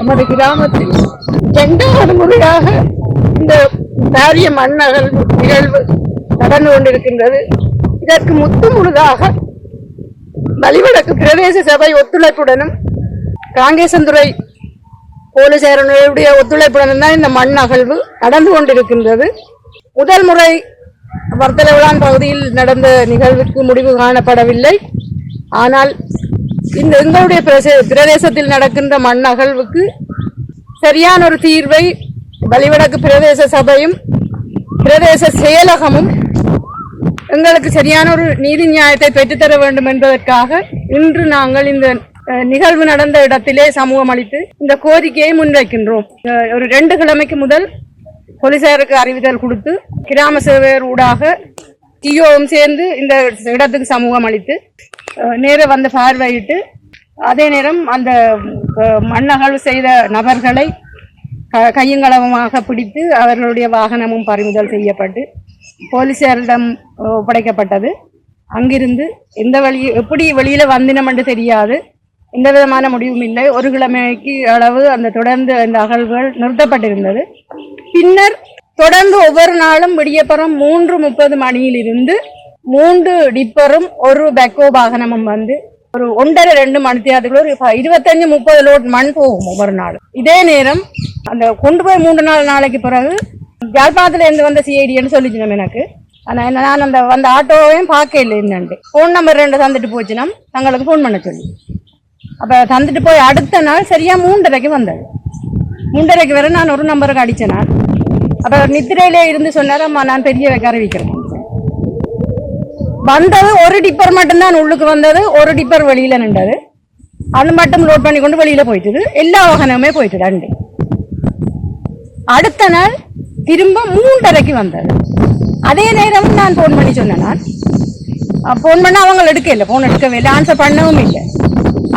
நமது கிராமத்தில் இரண்டாவது முறையாக இந்த பாரிய மண்ணகல் நிகழ்வு நடந்து கொண்டிருக்கின்றது. இதற்கு முத்து முழுதாக வலிவடக்கு பிரதேச சபை ஒத்துழைப்புடனும் காங்கேசந்துறை போலீசாரனுடைய ஒத்துழைப்புடன் தான் இந்த மண் அகழ்வு நடந்து கொண்டிருக்கின்றது. முதல் முறை வர்த்தலவிழான் பகுதியில் நடந்த நிகழ்வுக்கு முடிவு காணப்படவில்லை. ஆனால் இந்த எங்களுடைய பிரதேசத்தில் நடக்கின்ற மண் அகழ்வுக்கு சரியான ஒரு தீர்வை வலிவடக்கு பிரதேச சபையும் பிரதேச செயலகமும் எங்களுக்கு சரியான ஒரு நீதி நியாயத்தை பெற்றுத்தர வேண்டும் என்பதற்காக இன்று நாங்கள் இந்த நிகழ்வு நடந்த இடத்திலே சமூகம் அளித்து இந்த கோரிக்கையை முன்வைக்கின்றோம். ஒரு ரெண்டு கிழமைக்கு முதல் போலீசாருக்கு அறிவித்தல் கொடுத்து கிராம சேவையர் ஊடாக டிஓவும் சேர்ந்து இந்த இடத்துக்கு சமூகம் அளித்து அஹ், நேர வந்து பார்வையிட்டு அதே நேரம் அந்த மண்ணகல் மண்ணகழ்வு செய்த நபர்களை க- பிடித்து அவர்களுடைய வாகனமும் பறிமுதல் செய்யப்பட்டு போலீசாரிடம் ஒப்படைக்கப்பட்டது. அங்கிருந்து எந்த வழி எப்படி வெளியில் வந்தினம் என்று தெரியாது. எந்த விதமான முடிவும் இல்லை. ஒரு கிழமைக்கு அளவு அந்த தொடர்ந்து அந்த அகழ்வுகள் நிறுத்தப்பட்டிருந்தது. பின்னர் தொடர்ந்து ஒவ்வொரு நாளும் விடியப்புறம் மூன்று முப்பது மணியிலிருந்து மூன்று டிப்பரும் ஒரு பெக்கோ வாகனமும் வந்து ஒரு ஒன்றரை ரெண்டு மணித்தியாதுக்குள்ள ஒரு இருபத்தஞ்சு முப்பது லோட் மண் போகும் ஒவ்வொரு நாள் இதே நேரம் அந்த கொண்டு போய் மூன்று நாள் நாளைக்கு பிறகு யாழ்ப்பாணத்துல இருந்து வந்த சிஐடின்னு சொல்லிச்சினோம் எனக்கு. ஆனா என்ன நான் அந்த வந்த ஆட்டோவையும் பார்க்க இல்லை என்னண்டு ஃபோன் நம்பர் ரெண்டு தந்துட்டு போச்சுன்னா தங்களுக்கு ஃபோன் பண்ண சொல்லி. அப்ப தந்துட்டு போய் அடுத்த நாள் சரியா மூன்றரைக்கு வந்தது. மூன்றரைக்கு வர நான் ஒரு நம்பருக்கு அடித்தேன் நான். அப்ப நித்திரையிலே இருந்து சொன்னார் அம்மா நான் பெரிய வைக்க அறிவிக்கிறேன். வந்தது ஒரு டிப்பர் மட்டும்தான் உள்ளுக்கு வந்தது ஒரு டிப்பர் வெளியில நின்றது. அது மட்டும் லோட் பண்ணி கொண்டு வெளியில போயிட்டுது. எல்லா வாகனமே போயிட்டு அண்டு. அடுத்த நாள் திரும்ப மூன்றரைக்கு வந்தது. அதே நேரம் நான் ஃபோன் பண்ணி சொன்னேன் நான். ஃபோன் பண்ண அவங்க எடுக்கல இல்லை. ஃபோன் எடுக்கவே இல்லை. ஆன்சர் பண்ணவும் இல்லை.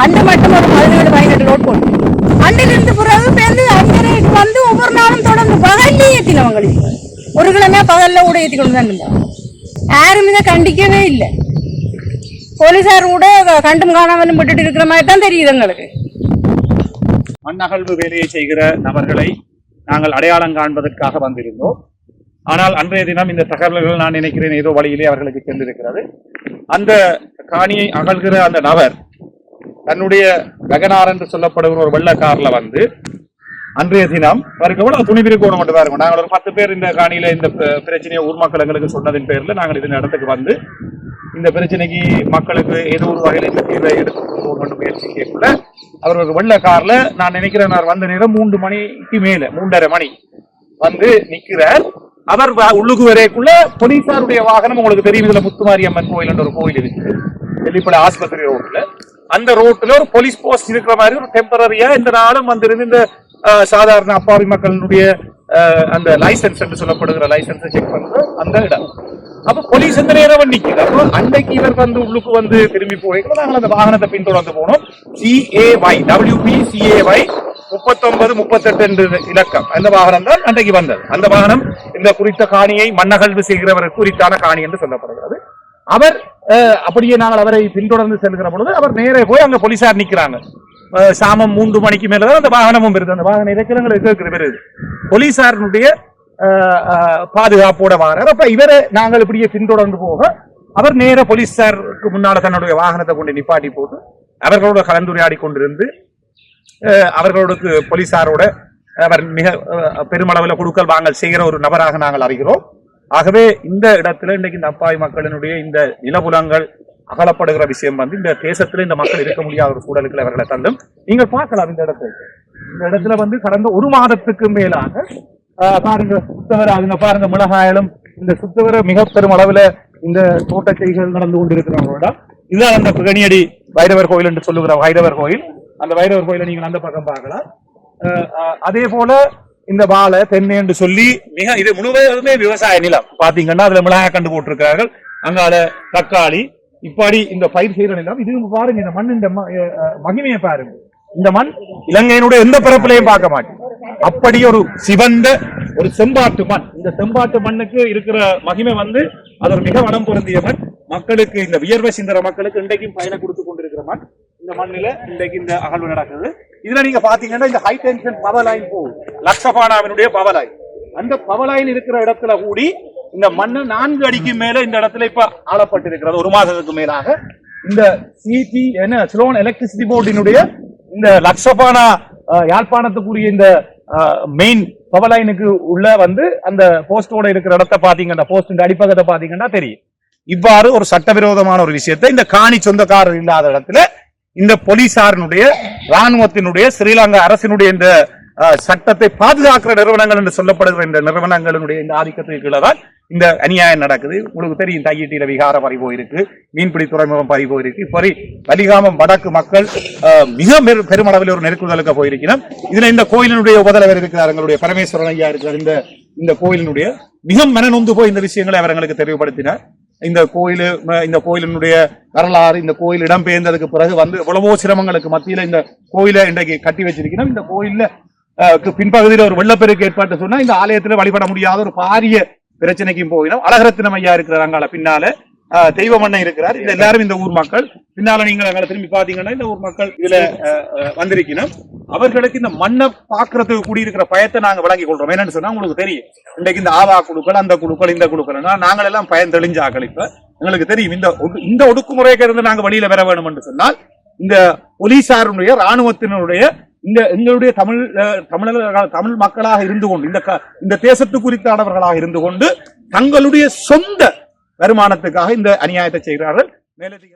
அண்டு மட்டும் ஒரு பதினேழு பதினெட்டு லோட் போட்டு. அண்டிலிருந்து பிறகு பேருந்து அங்கே வந்து ஒவ்வொரு நாளும் தொடர்ந்து பகல்லே ஏற்றினவங்களுக்கு ஒரு கிழமையா பகல்ல கூட ஏற்றி கொண்டு தான் இருந்தாங்க. யாரும் இதை கண்டிக்கவே இல்லை போலீசார் கூட கண்டும் காணாமலும் விட்டுட்டு இருக்கிற மாதிரி தான் தெரியுது எங்களுக்கு மண் அகழ்வு வேலையை செய்கிற நபர்களை நாங்கள் அடையாளம் காண்பதற்காக வந்திருந்தோம் ஆனால் அன்றைய தினம் இந்த தகவல்கள் நான் நினைக்கிறேன் ஏதோ வழியிலே அவர்களுக்கு சென்றிருக்கிறது அந்த காணியை அகழ்கிற அந்த நபர் தன்னுடைய ககனார் என்று சொல்லப்படுகிற ஒரு வெள்ள கார்ல வந்து அன்றைய தினம் அவருக்கு எவ்வளவு கூட மட்டும் பாருங்க நாங்கள் ஒரு பத்து பேர் இந்த காணியில இந்த பிரச்சனையை ஊர் மக்கள் எங்களுக்கு சொன்னதின் பேர்ல நாங்கள் இந்த இடத்துக்கு வந்து இந்த பிரச்சனைக்கு மக்களுக்கு ஏதோ ஒரு வகையில் இந்த தீர்வை எடுத்து கொண்டு முயற்சி கேட்கல. அவர் வெள்ள கார்ல நான் நினைக்கிறேன் நான் வந்த நேரம் மூன்று மணிக்கு மேல மூன்றரை மணி வந்து நிற்கிறார் அவர் உள்ளுக்கு வரைக்குள்ள போலீசாருடைய வாகனம் உங்களுக்கு தெரியும் இதுல முத்துமாரியம்மன் கோயில் ஒரு கோயில் இருக்கு. வெள்ளிப்பட ஆஸ்பத்திரி ரோட்ல. அந்த ரோட்ல ஒரு போலீஸ் போஸ்ட் இருக்கிற மாதிரி ஒரு டெம்பரரியா இந்த நாளும் வந்திருந்து இந்த சாதாரண அப்பாவி மக்களினுடைய அந்த லைசன்ஸ் என்று சொல்லப்படுகிற லைசன்ஸை செக் பண்ற அந்த இடம். அப்ப போலீஸ் எந்த நேரம் நிக்குது அப்போ அன்னைக்கு இவர் வந்து உள்ளுக்கு வந்து திரும்பி போயிருக்கோம் நாங்கள் அந்த வாகனத்தை பின்தொடர்ந்து போனோம். சிஏஒய் டபிள்யூபி சிஏஒய் முப்பத்தொன்பது முப்பத்தெட்டு என்று இலக்கம். அந்த வாகனம் தான் அன்றைக்கு வந்தது. அந்த வாகனம் இந்த குறித்த காணியை மன்னகழ்வு செய்கிறவர் குறித்தான காணி என்று சொல்லப்படுகிறது. அவர் அப்படியே நாங்கள் அவரை பின்தொடர்ந்து செல்கிற பொழுது அவர் நேரே போய் அங்க போலீசார் நிக்கிறாங்க. சாமம் மூன்று மணிக்கு மேலதான் அந்த வாகனமும் வருது. அந்த வாகன இறக்கிறவங்களை இருக்கிற வருது போலீசாரினுடைய பாதுகாப்போட வாரார். அப்ப இவரை நாங்கள் இப்படியே பின்தொடர்ந்து போக அவர் நேர போலீசாருக்கு முன்னால தன்னுடைய வாகனத்தை கொண்டு நிப்பாட்டி போட்டு அவர்களோட கலந்துரையாடி கொண்டிருந்து அவர்களோட அவர்களுக்கு போலீசாரோட அவர் மிக பெருமளவில் கொடுக்கல் வாங்கல் செய்கிற ஒரு நபராக நாங்கள் அறிகிறோம். ஆகவே இந்த இடத்துல இன்றைக்கு இந்த அப்பாவி மக்களினுடைய இந்த நிலபுலங்கள் அகலப்படுகிற விஷயம் வந்து இந்த தேசத்துல இந்த மக்கள் இருக்க முடியாத ஒரு சூழலுக்கு அவர்களை தள்ளும். நீங்கள் பார்க்கலாம் இந்த இடத்தை. இந்த இடத்துல வந்து கடந்த ஒரு மாதத்துக்கு மேலாக ஆஹ், பாருங்க சுத்தவர அதுங்க பாருங்க மிளகாயலும் இந்த சுத்தவர மிக பெரும் அளவுல இந்த தோட்ட செய்கள் நடந்து கொண்டிருக்கிறவங்களோட இதுதான் அந்த பிகனியடி வைரவர் கோயில் என்று சொல்லுகிற வைரவர் கோயில். அந்த வைரவர் கோயிலை நீங்கள் அந்த பக்கம் பார்க்கலாம். அஹ் அதே போல இந்த வாழை தென்னை என்று சொல்லி மிக இது முழுவதுமே விவசாய நிலம். பாத்தீங்கன்னா அதுல மிளகாய் கண்டு போட்டிருக்கிறார்கள். அங்கால தக்காளி இப்படி இந்த பயிர் செய்யறது நிலம் இது பாருங்க இந்த மண் இந்த ம- மகிமையை பாருங்க. இந்த மண் இலங்கையினுடைய எந்த பரப்பிலையும் பார்க்க மாட்டேன். அப்படி ஒரு சிவந்த ஒரு செம்பாட்டு மண். இந்த செம்பாட்டு மண்ணுக்கு இருக்கிற மகிமை வந்து அது ஒரு மிக வளம் பொருந்திய மண். மக்களுக்கு இந்த வியர்வை சிந்தர மக்களுக்கு இன்றைக்கும் பயனை கொடுத்து கொண்டிருக்கிற மண். இந்த மண்ணில இன்றைக்கு இந்த அகழ்வு நடக்குது. இதுல நீங்க பாத்தீங்கன்னா இந்த ஹை டென்ஷன் பவர் லைன் போகும் லக்ஷபானாவினுடைய பவர் லைன் அந்த பவர் லைன் இருக்கிற இடத்துல கூடி இந்த மண்ணு நான்கு அடிக்கு மேல இந்த இடத்துல இப்ப ஆளப்பட்டிருக்கிறது. ஒரு மாதத்துக்கு மேலாக இந்த சிடி என்ன ஸ்லோன் எலக்ட்ரிசிட்டி போர்டினுடைய இந்த லக்ஷபானா யாழ்ப்பாணத்துக்குரிய இந்த மெயின் பவர் லைனுக்கு உள்ள வந்து அந்த போஸ்டோட இருக்கிற இடத்த பாத்தீங்கன்னா போஸ்ட் அடிப்பகத்தை பாத்தீங்கன்னா தெரியும். இவ்வாறு ஒரு சட்டவிரோதமான ஒரு விஷயத்தை இந்த காணி சொந்தக்காரர் இல்லாத இடத்துல இந்த போலீசாரினுடைய ராணுவத்தினுடைய ஸ்ரீலங்கா அரசினுடைய இந்த சட்டத்தை பாதுகாக்கிற நிறுவனங்கள் என்று சொல்லப்படுகிற இந்த நிறுவனங்களினுடைய இந்த ஆதிக்கத்துக்கு கீழே தான் இந்த அநியாயம் நடக்குது. உங்களுக்கு தெரியும் தையீட்டில விகார பறி போயிருக்கு மீன்பிடி துறைமுகம் பறி போயிருக்கு இப்படி வலிகாமம் வடக்கு மக்கள் மிக பெருமளவில் ஒரு நெருக்குதலுக்கு போயிருக்கிறோம். இதுல இந்த கோயிலினுடைய உபதலைவர் இருக்கிறார் எங்களுடைய பரமேஸ்வரன் ஐயா இருக்கிறார். இந்த இந்த கோயிலினுடைய மிக மனநொந்து போய் இந்த விஷயங்களை அவர் எங்களுக்கு தெளிவுபடுத்தினார். இந்த கோயில் இந்த கோயிலினுடைய வரலாறு இந்த கோயில் இடம்பெயர்ந்ததுக்கு பிறகு வந்து எவ்வளவோ சிரமங்களுக்கு மத்தியில இந்த கோயிலை இன்றைக்கு கட்டி வச்சிருக்கிறோம். இந்த கோயில்ல பின்பகுதியில் ஒரு வெள்ளப்பெருக்கு ஏற்பாட்டு சொன்னா இந்த ஆலயத்துல வழிபட முடியாத ஒரு பாரிய பிரச்சனைக்கும் போயிடும். அழகரத்தினம் ஐயா இருக்கிறார் அங்கால பின்னால. அஹ், தெய்வ மன்னன் இருக்கிறார். இது எல்லாரும் இந்த ஊர் மக்கள். பின்னால நீங்க அங்கால திரும்பி பாத்தீங்கன்னா இந்த ஊர் மக்கள் இதுல வந்திருக்கணும். அவர்களுக்கு இந்த மண்ணை பாக்குறதுக்கு கூடியிருக்கிற பயத்தை நாங்க வழங்கி கொள்றோம். என்னன்னு சொன்னா உங்களுக்கு தெரியும். இன்றைக்கு இந்த ஆவா குழுக்கள் அந்த குழுக்கள் இந்த குழுக்கள். நாங்கள் எல்லாம் பயன் தெளிஞ்சாக்கள் இப்ப. எங்களுக்கு தெரியும். இந்த இந்த ஒடுக்குமுறைக்கு இருந்து நாங்க வெளியில வர வேணும் என்று சொன்னால் இந்த போலீசாருடைய ராணுவத்தினுடைய இந்த எங்களுடைய தமிழ் அஹ், தமிழர்கள் தமிழ் மக்களாக இருந்து கொண்டு இந்த க- இந்த தேசத்து குறித்தானவர்களாக இருந்து கொண்டு தங்களுடைய சொந்த வருமானத்துக்காக இந்த அநியாயத்தை செய்கிறார்கள். மேலதிக